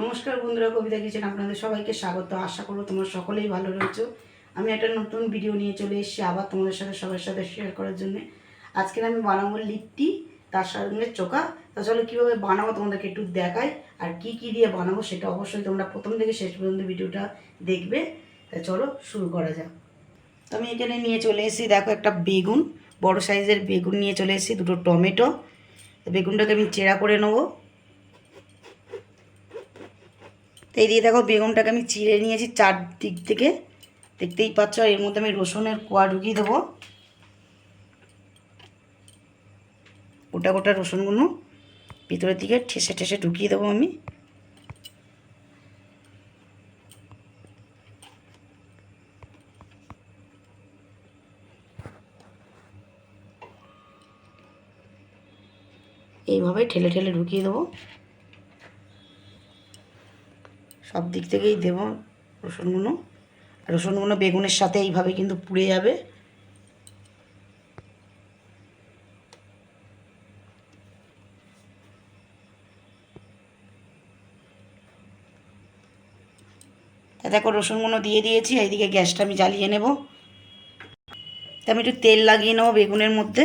নমস্কার বন্ধুরা, কবিতা কিচেন আপনাদের সবাইকে স্বাগত। আশা করব তোমরা সকলেই ভালো রয়েছো। আমি একটা নতুন ভিডিও নিয়ে চলে এসেছি আবার তোমাদের সাথে, সবার সাথে শেয়ার করার জন্য। আজকে আমি বানাবো লিট্টি, তার সঙ্গে চোখা। তা চলো, কীভাবে বানাবো তোমাদেরকে একটু দেখাই, আর কি কি দিয়ে বানাবো সেটা অবশ্যই তোমরা প্রথম থেকে শেষ পর্যন্ত ভিডিওটা দেখবে। তা চলো, শুরু করা যাক। তো আমি এখানে নিয়ে চলে এসেছি, দেখো একটা বেগুন, বড় সাইজের বেগুন নিয়ে চলে এসেছি, দুটো টমেটো। বেগুনটাকে আমি চেরা করে নেব। তো এই দিয়ে দেখো বেগুনটাকে আমি চিড়ে নিয়েছি চার দিক থেকে। দেখতেই পাচ্ছ, এর মধ্যে আমি রসুনের কোয়া ঢুকিয়ে দেবো। গোটা গোটা রসুনগুলো ভিতরের দিকে ঠেসে ঠেসে ঢুকিয়ে দেবো আমি। এইভাবে ঠেলে ঠেলে ঢুকিয়ে দেবো। সব দিক থেকেই দেব রসুনগুলো। রসুনগুলো বেগুনের সাথে এইভাবে কিন্তু পুড়ে যাবে। দেখো রসুনগুলো দিয়ে দিয়েছি, এইদিকে গ্যাসটা আমি জ্বালিয়ে নেব। তা আমি একটু তেল লাগিয়ে নেব বেগুনের মধ্যে।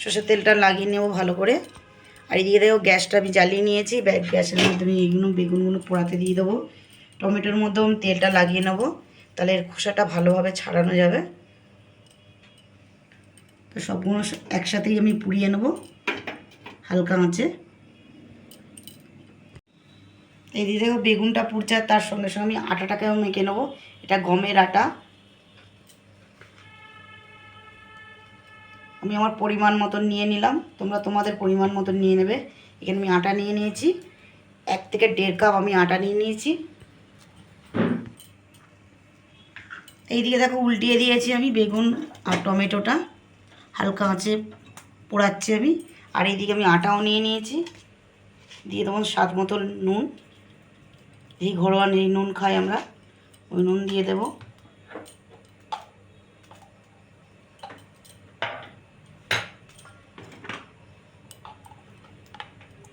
সর্ষের তেলটা লাগিয়ে নেব ভালো করে। আর এদিকে দেখো গ্যাসটা আমি জ্বালিয়ে নিয়েছি গ্যাসের মধ্যে আমি এইগুলো বেগুনগুলো পোড়াতে দিয়ে দেবো। টমেটোর মধ্যেও আমি তেলটা লাগিয়ে নেব, তাহলে এর খোসাটা ভালোভাবে ছাড়ানো যাবে। তো সবগুলো একসাথেই আমি পুড়িয়ে নেব, হালকা আঁচে। এই দিয়ে দেখো বেগুনটা পুড়ছে, আর তার সঙ্গে সঙ্গে আমি আটাটাকেও মেখে নেব, এটা গমের আটা। আমি আমার পরিমাণ মতন নিয়ে নিলাম। তোমরা তোমাদের পরিমাণ মতন নিয়ে নেবে। এখানে আমি আটা নিয়ে নিয়েছি। এক থেকে দেড় কাপ আমি আটা নিয়ে নিয়েছি। এইদিকে দেখো উল্টিয়ে দিয়েছি আমি বেগুন আর টমেটোটা। হালকা আঁচে পোড়াচ্ছি আমি। আর এইদিকে আমি আটাও নিয়ে নিয়েছি। দিয়ে দেবো স্বাদ মতো নুন। এই ঘরোয়া এই নুন খাই আমরা। ওই নুন দিয়ে দেবো।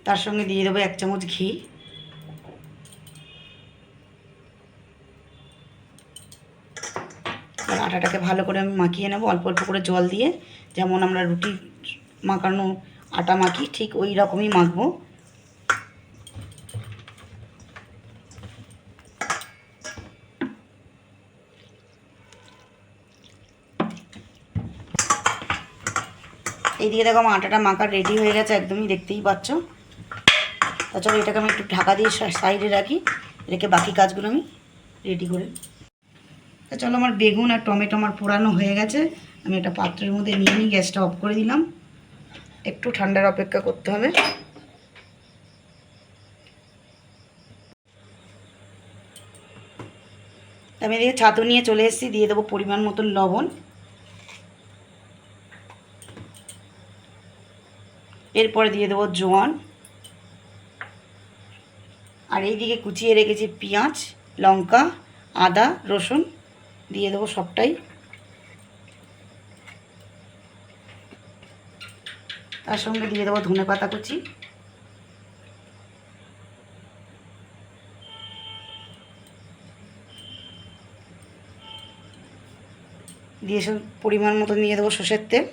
তার সঙ্গে দিয়ে দেবো এক চামচ ঘি। আটাটাকে ভালো করে আমি মাখিয়ে নেব, অল্প অল্প করে জল দিয়ে। যেমন আমরা রুটি মাখানো আটা মাখি, ঠিক ওই রকমই মাখবো। এইদিকে দেখো আমার আটাটা মাখা রেডি হয়ে গেছে, একদমই দেখতেই পাচ্ছ। তা চলো এটাকে আমি একটু ঢাকা দিয়ে সাইডে রাখি। রেখে বাকি কাজগুলো আমি রেডি করে তা চলো, আমার বেগুন আর টমেটো আমার পোড়ানো হয়ে গেছে। আমি একটা পাত্রের মধ্যে নিয়ে নিই, গ্যাসটা অফ করে দিলাম। একটু ঠান্ডার অপেক্ষা করতে হবে। আমি এদিকে ছাতু নিয়ে চলে এসেছি, দিয়ে দেবো পরিমাণ মতন লবণ। এরপরে দিয়ে দেবো জোয়ান। আর এইদিকে কুচিয়ে রেখেছি পেঁয়াজ, লঙ্কা, আদা, রসুন, দিয়ে দেবো সবটাই। তার সঙ্গে দিয়ে দেবো ধনে পাতা কুচি। দিয়ে সব পরিমাণ মতো নিয়ে দেবো সর্ষের তেল।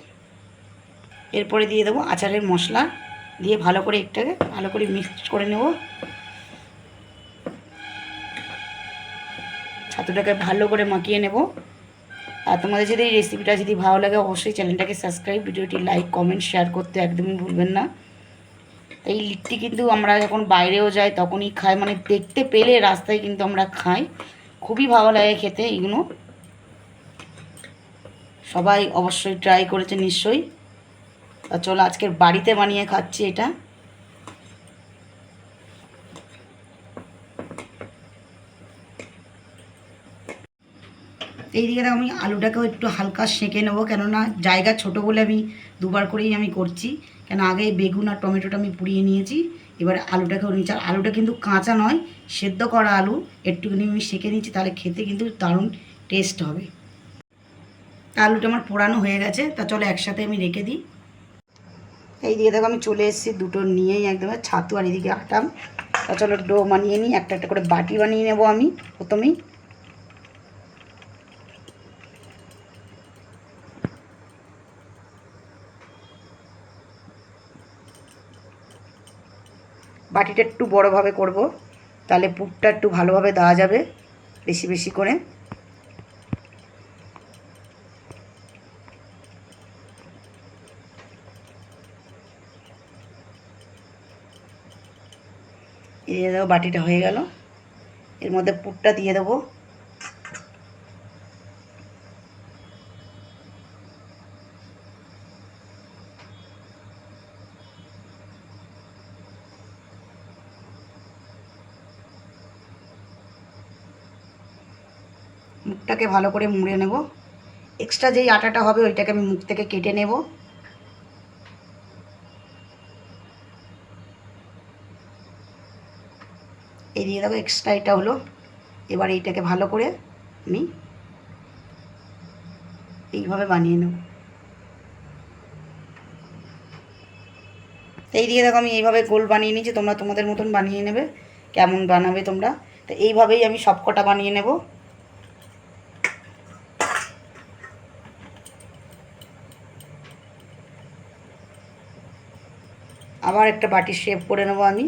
এরপরে দিয়ে দেবো আচারের মশলা। দিয়ে ভালো করে একটাকে ভালো করে মিক্স করে নেব। ছাতুটাকে ভালো করে মাখিয়ে নেব। আর তোমাদের যদি এই রেসিপিটা যদি ভালো লাগে, অবশ্যই চ্যানেলটাকে সাবস্ক্রাইব ভিডিওটি লাইক কমেন্ট শেয়ার করতে একদমই ভুলবেন না। এই লিট্টি কিন্তু আমরা যখন বাইরেও যাই, তখনই খাই। মানে দেখতে পেলে রাস্তায় কিন্তু আমরা খাই। খুবই ভালো লাগে খেতে এগুলো সবাই অবশ্যই ট্রাই করেছে নিশ্চয়ই। তা চলো আজকের বাড়িতে বানিয়ে খাচ্ছি এটা। এইদিকে দেখো, আমি আলুটাকেও একটু হালকা সেঁকে নেব, কেননা জায়গা ছোট বলে আমি দুবার করেই আমি করছি। কেন আগে বেগুন আর টমেটোটা আমি পুড়িয়ে নিয়েছি, এবার আলুটাকেও নিয়েছি। আর আলুটা কিন্তু কাঁচা নয়, সেদ্ধ করা আলু, একটুখানি আমি সেঁকে নিচ্ছি তাহলে খেতে কিন্তু দারুণ টেস্ট হবে। আলুটা আমার পোড়ানো হয়ে গেছে, তা চলো একসাথে আমি রেখে দিই। এই দিকে দেখো, আমি চলে এসেছি দুটো নিয়েই একদম ছাতু আর এদিকে আটাম। তা চলো ডো বানিয়ে নিই, একটা একটা করে বাটি বানিয়ে নেব আমি প্রথমেই। বাটিটা একটু বড়োভাবে করব, তাহলে পুরটা একটু ভালোভাবে দেওয়া যাবে, বেশি বেশি করে। দিয়ে দেবো বাটিটা হয়ে গেল। এর মধ্যে পুরটা দিয়ে দেবো। মুখটাকে ভালো করে মুড়ে নেব। এক্সট্রা যেই আটাটা হবে, ওইটাকে আমি মুখ থেকে কেটে নেব। এই দিয়ে দেবো এক্সট্রা এটা হলো। এবার এইটাকে ভালো করে আমি এইভাবে বানিয়ে নেব। এই দিয়ে দেখো আমি এইভাবে গোল বানিয়ে নিয়েছি, তোমরা তোমাদের মতন বানিয়ে নেবে। কেমন বানাবে তোমরা। তো এইভাবেই আমি সব কটা বানিয়ে নেব। আবার একটা বাটি শেপ করে নেব আমি।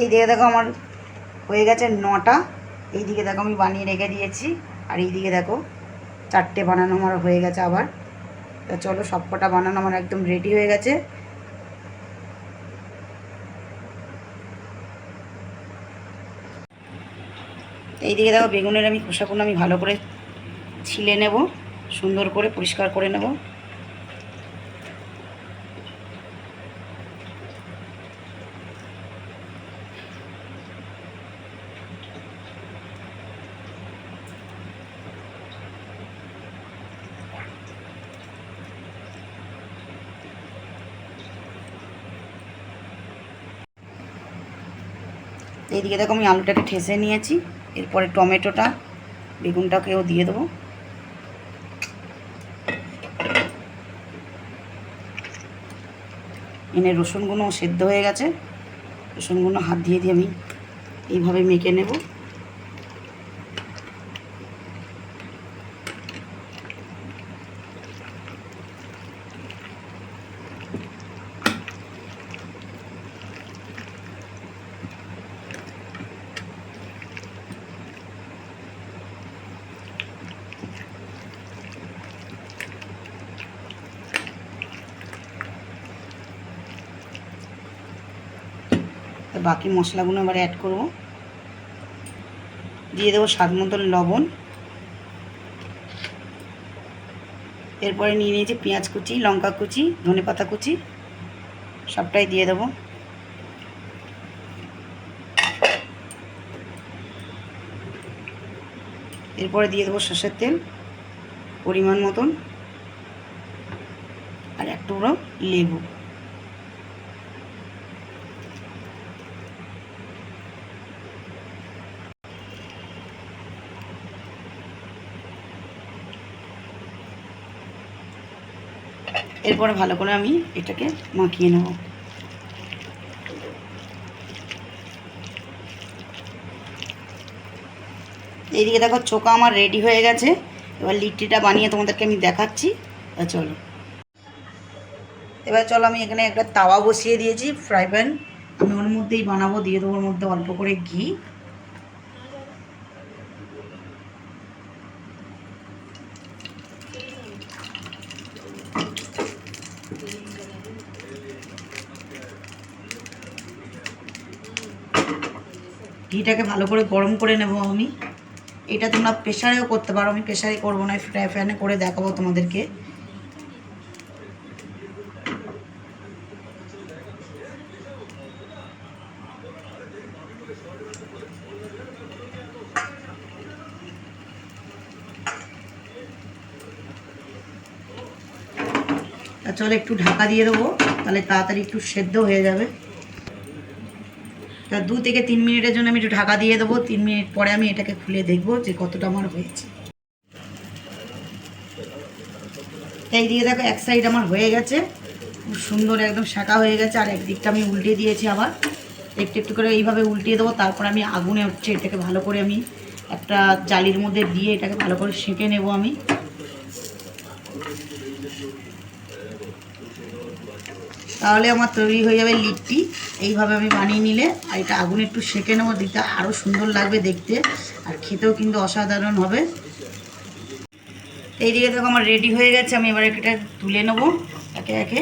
এই দিকে দেখো আমার হয়ে গেছে নটা। এই দিকে দেখো আমি বানিয়ে রেখে দিয়েছি। আর এই দিকে দেখো চারটে বানানো আমার হয়ে গেছে আবার। তা চলো সব কটা বানানো আমার একদম রেডি হয়ে গেছে। এইদিকে দেখো বেগুনের আমি খোসাগুলো আমি ভালো করে ছিলে নেব। সুন্দর করে পরিষ্কার করে নেব। এইদিকে দেখো আমি আলুটাকে ঠেসে নিয়েছি, এরপরে টমেটোটা বেগুনটাকেও দিয়ে দেবো। এনে রসুনগুলো সেদ্ধ হয়ে গেছে রসুনগুলো হাত দিয়ে দিয়ে আমি এইভাবে মেখে নেব। বাকি মশলাগুলো এবার অ্যাড করব। দিয়ে দেবো স্বাদ মতন লবণ। এরপরে নিয়ে নিয়েছি পেঁয়াজ কুচি, লঙ্কা কুচি, ধনে পাতা কুচি, সবটাই দিয়ে দেবো। এরপরে দিয়ে দেবো সর্ষের তেল, পরিমাণ মতন। আর এক টুকরো লেবু। এরপরে ভালো করে আমি এটাকে মাখিয়ে নেব। এইদিকে দেখো চোখা আমার রেডি হয়ে গেছে। এবার লিট্টিটা বানিয়ে তোমাদেরকে আমি দেখাচ্ছি। চলো। এবার চলো আমি এখানে একটা তাওয়া বসিয়ে দিয়েছি ফ্রাই প্যান আমি ওর মধ্যেই বানাবো, দিয়ে দেবো ওর মধ্যে অল্প করে ঘি। ঘিটাকে ভালো করে গরম করে নেব আমি। এটা তোমরা প্রেশারেও করতে পারো, আমি প্রেশারে করব না ফ্রাই ফ্যানে করে দেখাবো তোমাদেরকে। আর চলো একটু ঢাকা দিয়ে দেবো। তাহলে তাড়াতাড়ি একটু সেদ্ধ হয়ে যাবে। তা দু থেকে তিন মিনিটের জন্য আমি একটু ঢাকা দিয়ে দেবো। তিন মিনিট পরে আমি এটাকে খুলে দেখব যে কতটা আমার হয়েছে। এই দিকে দেখো, এক সাইড আমার হয়ে গেছে। খুব সুন্দর একদম শাঁকা হয়ে গেছে। আর একদিকটা আমি উল্টে দিয়েছি আবার। একটু একটু করে এইভাবে উল্টিয়ে দেবো। তারপর আমি আগুনে হচ্ছে এটাকে ভালো করে আমি একটা জালির মধ্যে দিয়ে এটাকে ভালো করে সেঁকে নেব আমি। তাহলে আমার তৈরি হয়ে যাবে লিট্টি। এইভাবে আমি বানিয়ে নিলে, আর এটা আগুনে একটু সেঁকে নেব, দিতে আরও সুন্দর লাগবে দেখতে, আর খেতেও কিন্তু অসাধারণ হবে। এইদিকে দেখো আমার রেডি হয়ে গেছে, আমি এবার এটা তুলে নেব একে একে।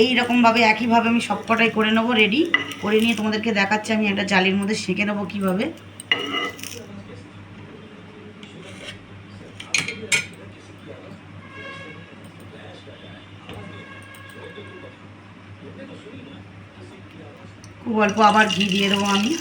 এই রকমভাবে একইভাবে আমি সবকটাই করে নেব রেডি করে নিয়ে তোমাদেরকে দেখাচ্ছি, আমি একটা জালির মধ্যে সেঁকে নেব কীভাবে। খুব অল্প আবার ঘি দিয়ে দেবো আমি।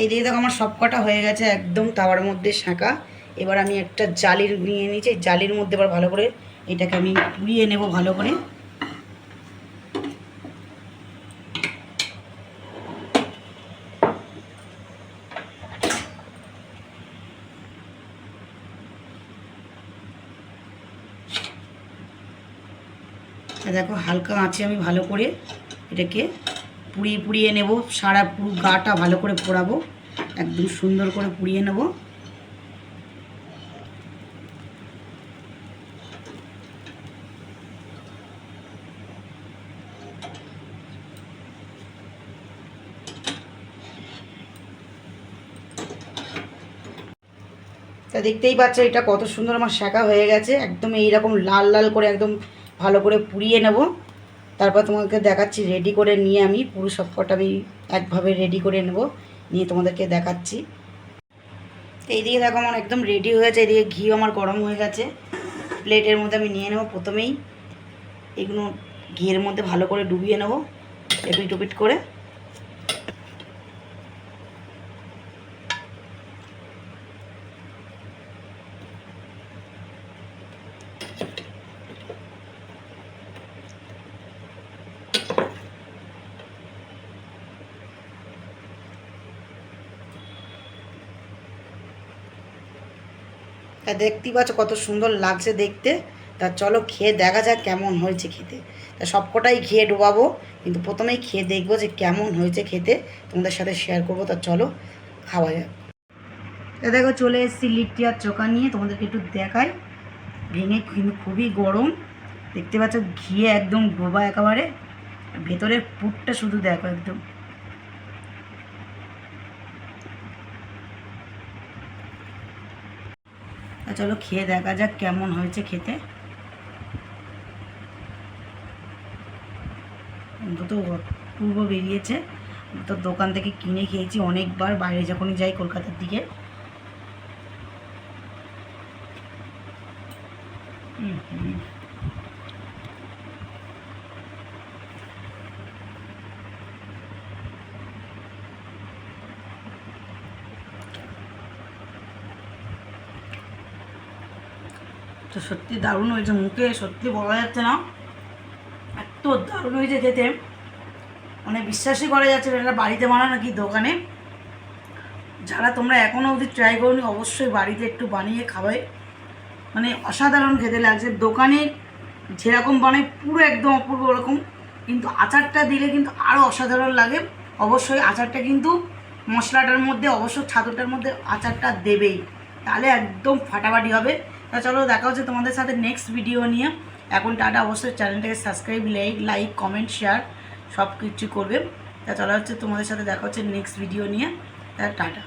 এই দিয়ে দেখো আমার সবকটা হয়ে গেছে একদম তাওয়ার মধ্যে শাঁকা এবার আমি একটা জালির নিয়ে নিয়েছি। জালির মধ্যে এবার ভালো করে এটাকে আমি পুড়িয়ে নেব ভালো করে আর দেখো হালকা আঁচে আমি ভালো করে এটাকে পুড়িয়ে পুড়িয়ে নেব। সারা পুরো গাটা ভালো করে পোড়াবো। একদম সুন্দর করে পুড়িয়ে নেব। তা দেখতেই পাচ্ছ, এটা কত সুন্দর আমার শাঁকা হয়ে গেছে। একদম এইরকম লাল লাল করে একদম ভালো করে পুড়িয়ে নেব। তারপর তোমাকে দেখাচ্ছি রেডি করে নিয়ে আমি পুরো সব সবকটা আমি একভাবে রেডি করে নেব, নিয়ে তোমাদেরকে দেখাচ্ছি। এইদিকে দেখো আমার একদম রেডি হয়ে গেছে, এদিকে ঘি আমার গরম হয়ে গেছে। প্লেটের মধ্যে আমি নিয়ে নেব প্রথমেই। এগুলো ঘিয়ের মধ্যে ভালো করে ডুবিয়ে নেব এপিট টুপিট করে। তা দেখতেই পাচ্ছ কত সুন্দর লাগছে দেখতে। তা চলো খেয়ে দেখা যাক কেমন হয়েছে খেতে। তা সবকটাই খেয়ে ডোবাবো, কিন্তু প্রথমেই খেয়ে দেখব যে কেমন হয়েছে খেতে। তোমাদের সাথে শেয়ার করব, তা চলো খাওয়া যাক। তা দেখো চলে এসেছি লিট্টি আর চোখা নিয়ে, তোমাদেরকে একটু দেখাই। ভেঙে কিন্তু খুবই গরম। দেখতে পাচ্ছ ঘিয়ে একদম ডোবা একেবারে। ভেতরের পুটটা শুধু দেখো একদম। চলো খেয়ে দেখা যাক কেমন হয়েছে খেতে। অন্তত পূর্ব বেরিয়েছে। তো দোকান থেকে কিনে খেয়েছি অনেকবার, বাইরে যখনই যাই কলকাতার দিকে। হুম হুম। সত্যি দারুণ হয়েছে মুখে, সত্যি বলা যাচ্ছে না। এত দারুণ হয়েছে খেতে। মানে বিশ্বাসই করা যাচ্ছে এটা বাড়িতে বানানো কি দোকানে। যারা তোমরা এখনও অবধি ট্রাই করোনি, অবশ্যই বাড়িতে একটু বানিয়ে খাওয়াই মানে অসাধারণ খেতে লাগছে। দোকানে যেরকম বানায়, পুরো একদম অপূর্ব ওরকম। কিন্তু আচারটা দিলে কিন্তু আরও অসাধারণ লাগে। অবশ্যই আচারটা কিন্তু মশলাটার মধ্যে অবশ্যই ছাতুটার মধ্যে আচারটা দেবেই। তাহলে একদম ফাটাফাটি হবে। তা চলো দেখা হচ্ছে তোমাদের সাথে নেক্সট ভিডিও নিয়ে। এখন টাটা, অবশ্যই চ্যানেলটাকে subscribe like like comment share সব কিছু করবে। তা চলো হচ্ছে তোমাদের সাথে দেখা হচ্ছে নেক্সট ভিডিও নিয়ে। তা টাটা।